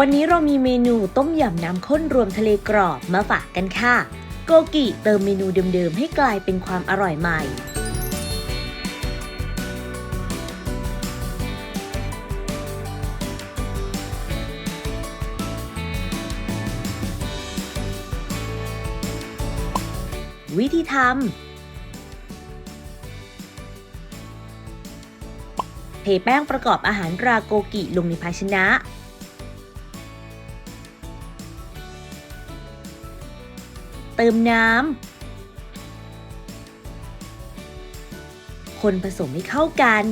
วันนี้เรามีเมนูต้มยำน้ำข้นรวมทะเลกรอบมาฝากกันค่ะ โกกิเติมเมนูเดิมๆ ให้กลายเป็นความอร่อยใหม่ วิธีทำเทแป้งประกอบอาหารราโกกิลงในภาชนะ เติมน้ำ คนผสมให้เข้ากัน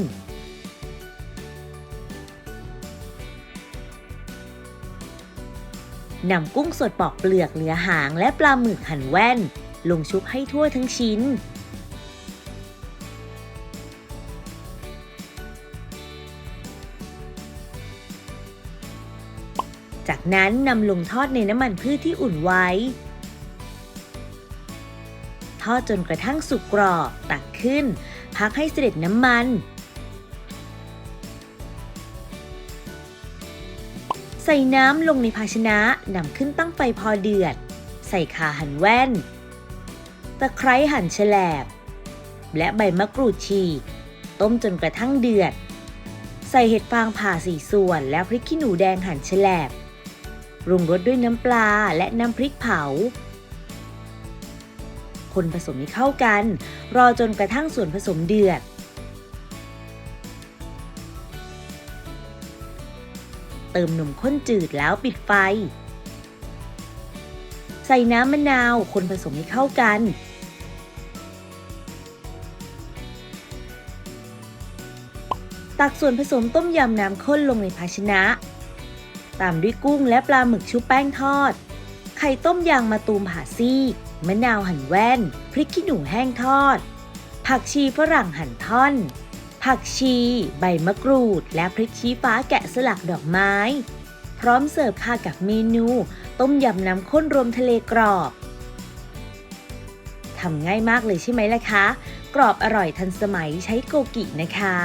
นำกุ้งสดปอกเปลือกเหลือหางและปลาหมึกหั่นแว่น ลงชุบให้ทั่วทั้งชิ้นจากนั้นนำลงทอดในน้ำมันพืชที่อุ่นไว้ ทอดจนกระทั่งสุกกรอบ ตักขึ้น พักให้เสด็จน้ำมัน ใส่น้ำลงในภาชนะนำขึ้นตั้งไฟพอเดือด ใส่ขาหั่นแว่น ตะไคร้หั่นแฉลบ และใบมะกรูดฉีกต้มจนกระทั่งเดือด ใส่เห็ดฟางผ่าสี่ส่วน แล้วพริกขี้หนูแดงหั่นแฉลบปรุงรสด้วยน้ำปลาและน้ำพริกเผา คนผสมให้เข้ากัน รอจนกระทั่งส่วนผสมเดือด เติมนมข้นจืดแล้วปิดไฟ ใส่น้ำมะนาวคนผสมให้เข้ากันตักส่วนผสมต้มยำน้ำข้นลงในภาชนะ ตามด้วยกุ้งและปลาหมึกชุบแป้งทอด ไข่ต้มยางมะตูมผ่าซีก มะนาวหั่นแว่น พริกขี้หนูแห้งทอด ผักชีฝรั่งหั่นท่อน ผักชี ใบมะกรูด และพริกชี้ฟ้าแกะสลักดอกไม้ พร้อมเสิร์ฟค่ะกับเมนู ต้มยำน้ำข้นรวมทะเลกรอบทำง่ายมากเลยใช่ไหมล่ะคะ กรอบอร่อยทันสมัยใช้โกกินะคะ